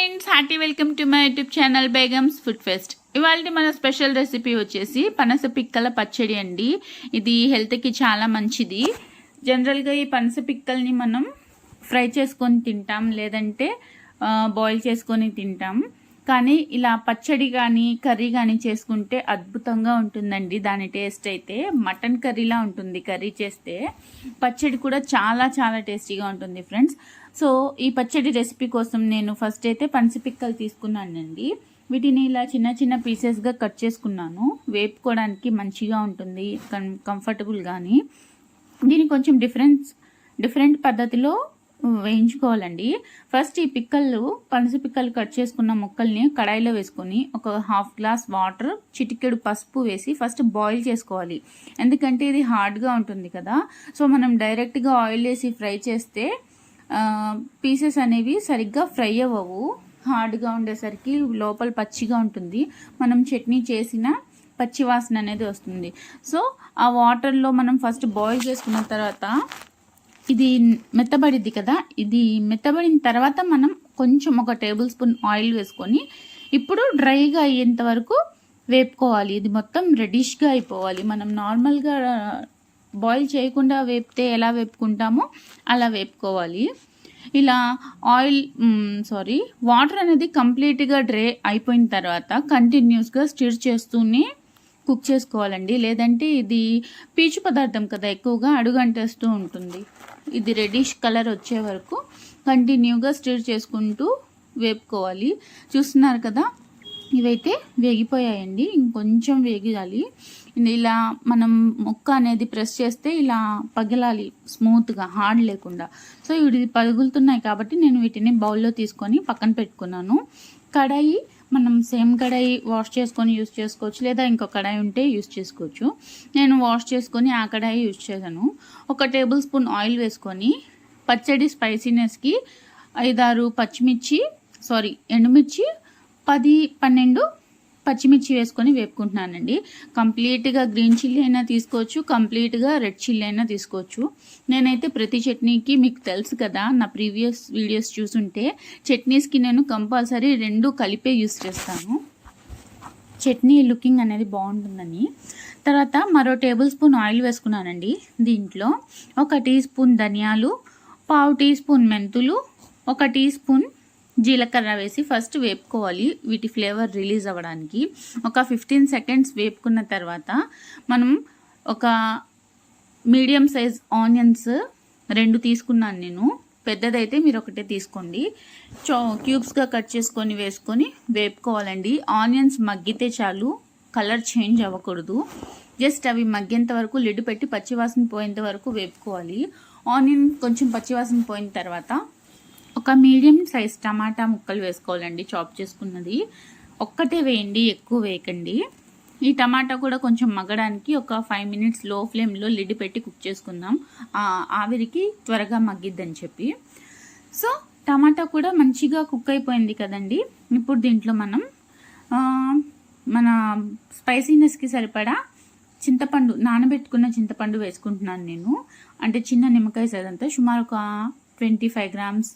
Friends hearty welcome to my YouTube channel Begums food fest. ఇవాళ మన special recipe వచ్చేసి పనస పిక్కల పచ్చడి అండి. ఇది హెల్త్కి చాలా మంచిది. జనరల్గా ఈ పనస పిక్కల్ని మనం ఫ్రై చేసుకొని తింటాం లేదంటే బాయిల్ చేసుకొని తింటాం. కానీ ఇలా పచ్చడి కానీ కర్రీ కానీ చేసుకుంటే అద్భుతంగా ఉంటుందండి. దాని టేస్ట్ అయితే మటన్ కర్రీలా ఉంటుంది కర్రీ చేస్తే. పచ్చడి కూడా చాలా చాలా టేస్టీగా ఉంటుంది ఫ్రెండ్స్. సో ఈ పచ్చడి రెసిపీ కోసం నేను ఫస్ట్ అయితే పిక్కలు తీసుకున్నానండి. వీటిని ఇలా చిన్న చిన్న పీసెస్గా కట్ చేసుకున్నాను. వేపుకోవడానికి మంచిగా ఉంటుంది కం కంఫర్టబుల్ కానీ దీన్ని కొంచెం డిఫరెన్స్ డిఫరెంట్ పద్ధతిలో వేయించుకోవాలండి. ఫస్ట్ ఈ పిక్కలు పనస పిక్కలు కట్ చేసుకున్న ముక్కల్ని కడాయిలో వేసుకొని ఒక హాఫ్ గ్లాస్ వాటర్ చిటికెడు పసుపు వేసి ఫస్ట్ బాయిల్ చేసుకోవాలి. ఎందుకంటే ఇది హార్డ్గా ఉంటుంది కదా. సో మనం డైరెక్ట్గా ఆయిల్ వేసి ఫ్రై చేస్తే పీసెస్ అనేవి సరిగ్గా ఫ్రై అవ్వవు. హార్డ్గా ఉండేసరికి లోపల పచ్చిగా ఉంటుంది. మనం చట్నీ చేసిన పచ్చి వాసన అనేది వస్తుంది. సో ఆ వాటర్లో మనం ఫస్ట్ బాయిల్ చేసుకున్న తర్వాత ఇది మెత్తబడిద్ది కదా? ఇది మెత్తబడిన తర్వాత మనం కొంచెం ఒక టేబుల్ స్పూన్ ఆయిల్ వేసుకొని ఇప్పుడు డ్రైగా అయ్యేంత వరకు వేపుకోవాలి. ఇది మొత్తం రెడిష్గా అయిపోవాలి. మనం నార్మల్గా బాయిల్ చేయకుండా వేపితే ఎలా వేపుకుంటామో అలా వేపుకోవాలి. ఇలా ఆయిల్ సారీ వాటర్ అనేది కంప్లీట్గా డ్రై అయిపోయిన తర్వాత కంటిన్యూస్గా స్టిర్ చేస్తూనే కుక్ చేసుకోవాలండి. లేదంటే ఇది పీచు పదార్థం కదా ఎక్కువగా అడుగంటేస్తూ ఉంటుంది. ఇది రెడిష్ కలర్ వచ్చే వరకు కంటిన్యూగా స్టిర్ చేసుకుంటూ వేపుకోవాలి. చూస్తున్నారు కదా ఇవైతే వేగిపోయాయండి. ఇంకొంచెం వేగాలి ఇలా మనం ముక్క అనేది ప్రెస్ చేస్తే ఇలా పగిలాలి స్మూత్గా హార్డ్ లేకుండా. సో ఇవి పగులుతున్నాయి కాబట్టి నేను వీటిని బౌల్లో తీసుకొని పక్కన పెట్టుకున్నాను. కడాయి మనం సేమ్ కడాయి వాష్ చేసుకొని యూస్ చేసుకోవచ్చు లేదా ఇంకో కడాయి ఉంటే యూస్ చేసుకోవచ్చు. నేను వాష్ చేసుకొని ఆ కడాయి యూస్ చేశాను. ఒక టేబుల్ స్పూన్ ఆయిల్ వేసుకొని పచ్చడి స్పైసీనెస్కి ఐదారు పచ్చిమిర్చి సారీ ఎండుమిర్చి పది పన్నెండు పచ్చిమిర్చి వేసుకొని వేపుకుంటున్నానండి. కంప్లీట్గా గ్రీన్ చిల్లీ అయినా తీసుకోవచ్చు కంప్లీట్గా రెడ్ చిల్లీ అయినా తీసుకోవచ్చు. నేనైతే ప్రతి చట్నీకి మీకు తెలుసు కదా నా ప్రీవియస్ వీడియోస్ చూసుంటే చట్నీస్కి నేను కంపల్సరీ రెండు కలిపే యూస్ చేస్తాను. చట్నీ లుకింగ్ అనేది బాగుంటుందని. తర్వాత మరో టేబుల్ స్పూన్ ఆయిల్ వేసుకున్నానండి దీంట్లో. ఒక టీ స్పూన్ ధనియాలు పావు టీ స్పూన్ మెంతులు ఒక టీ స్పూన్ జీలకర్ర వేసి ఫస్ట్ వేపుకోవాలి. వీటి ఫ్లేవర్ రిలీజ్ అవ్వడానికి ఒక ఫిఫ్టీన్ సెకండ్స్ వేపుకున్న తర్వాత మనం ఒక మీడియం సైజ్ ఆనియన్స్ రెండు తీసుకున్నాను నేను. పెద్దదైతే మీరు ఒకటే తీసుకోండి. చో క్యూబ్స్గా కట్ చేసుకొని వేసుకొని వేపుకోవాలండి. ఆనియన్స్ మగ్గితే చాలు కలర్ చేంజ్ అవ్వకూడదు. జస్ట్ అవి మగ్గేంత వరకు లిడ్ పెట్టి పచ్చివాసన పోయేంత వరకు వేపుకోవాలి. ఆనియన్ కొంచెం పచ్చివాసన పోయిన తర్వాత ఒక మీడియం సైజ్ టమాటా ముక్కలు వేసుకోవాలండి చాప్ చేసుకున్నది. ఒక్కటే వేయండి ఎక్కువ వేయకండి. ఈ టమాటా కూడా కొంచెం మగ్గడానికి ఒక ఫైవ్ మినిట్స్లో ఫ్లేమ్లో లిడ్ పెట్టి కుక్ చేసుకుందాం. ఆవిరికి త్వరగా మగ్గిద్దని చెప్పి. సో టమాటా కూడా మంచిగా కుక్ అయిపోయింది కదండి. ఇప్పుడు దీంట్లో మనం మన స్పైసీనెస్కి సరిపడా చింతపండు నానబెట్టుకున్న చింతపండు వేసుకుంటున్నాను నేను. అంటే చిన్న నిమ్మకాయ సైజ్ సుమారు ఒక ట్వంటీ ఫైవ్ గ్రామ్స్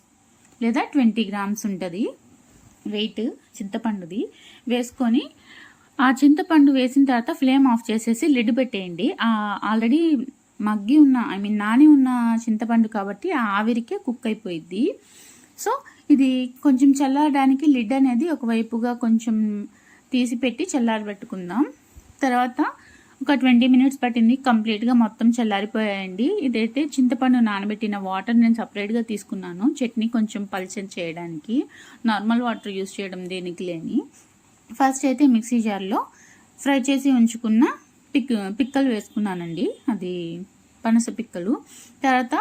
లేదా ట్వంటీ గ్రామ్స్ ఉంటుంది. వెయిట్ చింతపండుది. వేసుకొని ఆ చింతపండు వేసిన తర్వాత ఫ్లేమ్ ఆఫ్ చేసేసి లిడ్ పెట్టేయండి. ఆల్రెడీ మగ్గి ఉన్న ఐ మీన్ నాని ఉన్న చింతపండు కాబట్టి ఆ ఆవిరికే కుక్ అయిపోయిద్ది. సో ఇది కొంచెం చల్లారడానికి లిడ్ అనేది ఒకవైపుగా కొంచెం తీసి పెట్టి చల్లారబెట్టుకుందాం. తర్వాత ఒక ట్వంటీ మినిట్స్ పట్టింది. కంప్లీట్గా మొత్తం చల్లారిపోయాయండి. ఇదైతే చింతపండు నానబెట్టిన వాటర్ నేను సపరేట్గా తీసుకున్నాను. చట్నీ కొంచెం పల్చర్ చేయడానికి. నార్మల్ వాటర్ యూస్ చేయడం దేనికి లేని. ఫస్ట్ అయితే మిక్సీ జార్లో ఫ్రై చేసి ఉంచుకున్న పిక్ పిక్కలు వేసుకున్నానండి. అది పనస పిక్కలు. తర్వాత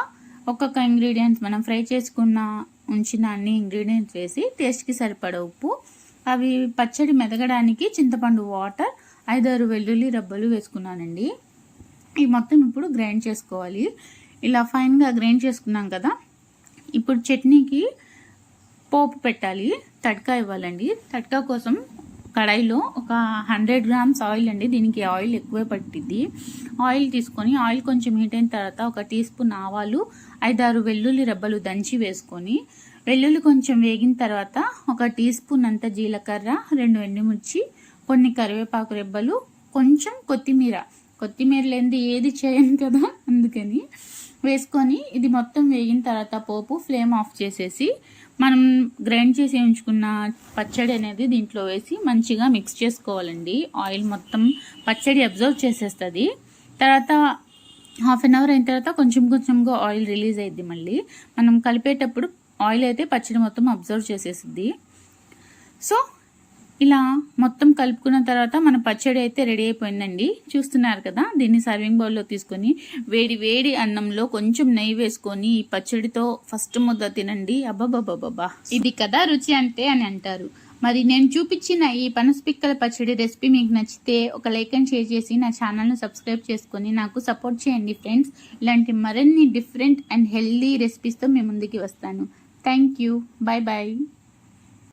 ఒక్కొక్క ఇంగ్రీడియంట్స్ మనం ఫ్రై చేసుకున్న ఉంచిన అన్ని ఇంగ్రీడియంట్స్ వేసి టేస్ట్కి సరిపడ ఉప్పు. అవి పచ్చడి మెదగడానికి చింతపండు వాటర్ ఐదారు వెల్లుల్లి రబ్బలు వేసుకున్నానండి. ఈ మొత్తం ఇప్పుడు గ్రైండ్ చేసుకోవాలి. ఇలా ఫైన్గా గ్రైండ్ చేసుకున్నాం కదా. ఇప్పుడు చట్నీకి పోపు పెట్టాలి. తడకా ఇవ్వాలండి. తడకా కోసం కడాయిలో ఒక హండ్రెడ్ గ్రామ్స్ ఆయిల్ అండి. దీనికి ఆయిల్ ఎక్కువే పట్టిద్ది. ఆయిల్ తీసుకొని ఆయిల్ కొంచెం హీట్ అయిన తర్వాత ఒక టీ స్పూన్ ఆవాలు ఐదారు వెల్లుల్లి రెబ్బలు దంచి వేసుకొని వెల్లుల్లి కొంచెం వేగిన తర్వాత ఒక టీ స్పూన్ అంత జీలకర్ర రెండు ఎండుమిర్చి కొన్ని కరివేపాకు రెబ్బలు కొంచెం కొత్తిమీర. కొత్తిమీర లేనిది ఏది చేయను కదా అందుకని వేసుకొని ఇది మొత్తం వేగిన తర్వాత పోపు ఫ్లేమ్ ఆఫ్ చేసేసి మనం గ్రైండ్ చేసి ఉంచుకున్న పచ్చడి అనేది దీంట్లో వేసి మంచిగా మిక్స్ చేసుకోవాలండి. ఆయిల్ మొత్తం పచ్చడి అబ్జర్వ్ చేసేస్తుంది. తర్వాత హాఫ్ అన్ అవర్ అయిన తర్వాత కొంచెం కొంచెంగా ఆయిల్ రిలీజ్ అయ్యిద్ది మళ్ళీ. మనం కలిపేటప్పుడు ఆయిల్ అయితే పచ్చడి మొత్తం అబ్జర్వ్ చేసేసిద్ది. సో ఇలా మొత్తం కలుపుకున్న తర్వాత మన పచ్చడి అయితే రెడీ అయిపోయిందండి. చూస్తున్నారు కదా దీన్ని సర్వింగ్ బౌల్లో తీసుకొని వేడి వేడి అన్నంలో కొంచెం నెయ్యి వేసుకొని ఈ పచ్చడితో ఫస్ట్ ముద్ద తినండి. అబ్బాబాబాబా ఇది కదా రుచి అంటే అని అంటారు. మరి నేను చూపించిన ఈ పనసపిక్కల పచ్చడి రెసిపీ మీకు నచ్చితే ఒక లైక్ అండ్ షేర్ చేసి నా ఛానల్ను సబ్స్క్రైబ్ చేసుకొని నాకు సపోర్ట్ చేయండి ఫ్రెండ్స్. ఇలాంటి మరిన్ని డిఫరెంట్ అండ్ హెల్దీ రెసిపీస్తో మీ ముందుకి వస్తాను. Thank you. Bye bye